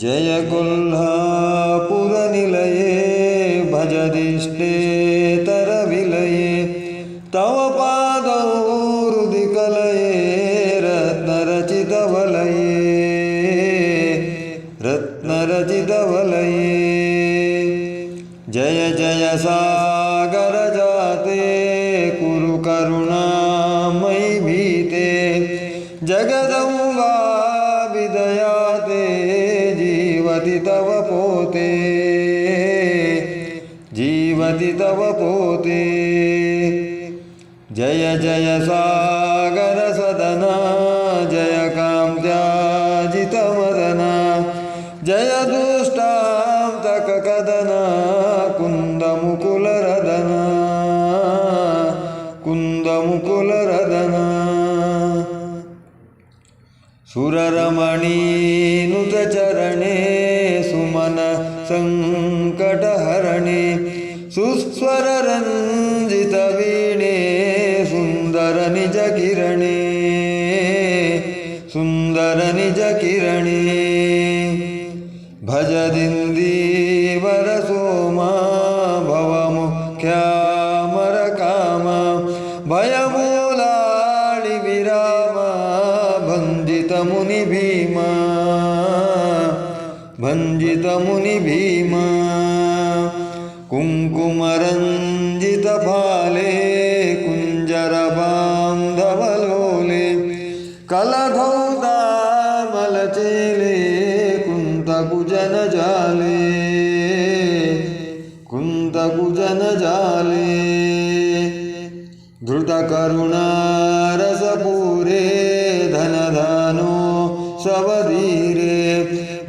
जय कोल्हापुरनिलये भजदिष्टे तरविलये तव पादौ हृदि कलये रत्नरचितवलये रत्नरचितवलये। जय जय सागर जगदम्बा विदयाते जीवति तव पोते। जीवति तव पोते। जय जय सागर सदना, जय काम जय सुररमणीनुतचरणे सुमन सङ्कटहरणे सुस्वररञ्जितवीणे सुन्दरनिजकिरणे सुन्दरनिजकिरणे भजदिन्दीवरसोमा भवमुख्यामरकामा भयमूलाणि भञ्जितमुनिभीमा भञ्जितमुनिभीमा कुङ्कुमरञ्जितफाले कुञ्जरबान्धवलोले कलधौतामलचेले कुन्तकुजनजाले कुन्तकुजनजाले धृतकरुणारसपूरे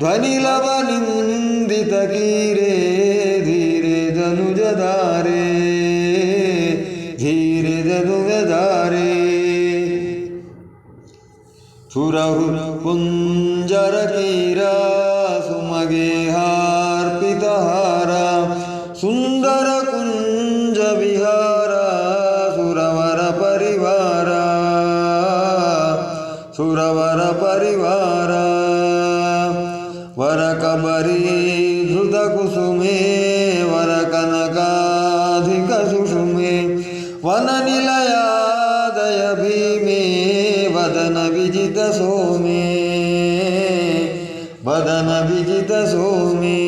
ध्वनिलवनिन्दितकीरे धीरे धनुजधारे धीरे धनुजधारे सुरहुपुञ्जरकीरा सुमगेहार्पितहारा వరకబరీ ధృతకుసుమే వరకనకాధికసుషుమే వననిలయాదయ భీమే వదన విజిత సోమే వదన విజిత సోమే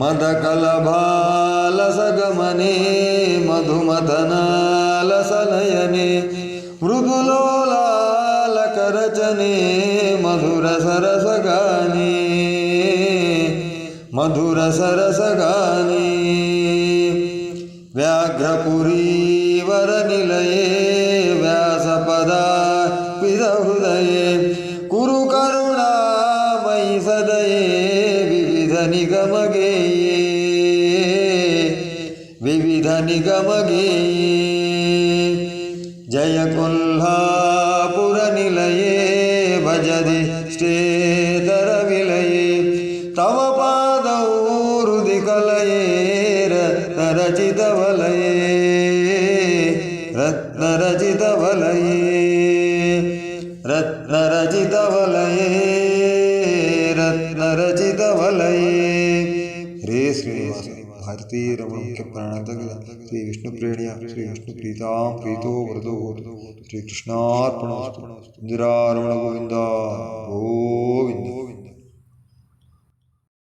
మదకలభాలసగమనే మధుమథనాలసనయనే మృదులోలాలకరచనే మధుర సరస मधुर सरसगाने व्याघ्रपुरीवर निलये व्यासपदा पिदहृदये कुरु करुणामयि सदये विविध निगम गेये विविध निगम गेये। जय कोल्हापुर निलये भजदि स्टेतर विलये तव हृदि कलये रत्नरचितवलये रत्नरचितवलये रत्नरचितवलये रत्नरचितवलये हरे श्रीनिवास भारतीय रमण मुख्य प्राणातक श्री विष्णु प्रेणिया, श्री विष्णु प्रीतां प्रीतो वरदो। श्री कृष्णार्पण इंदिरा रमण गोविंदा, गोविंद।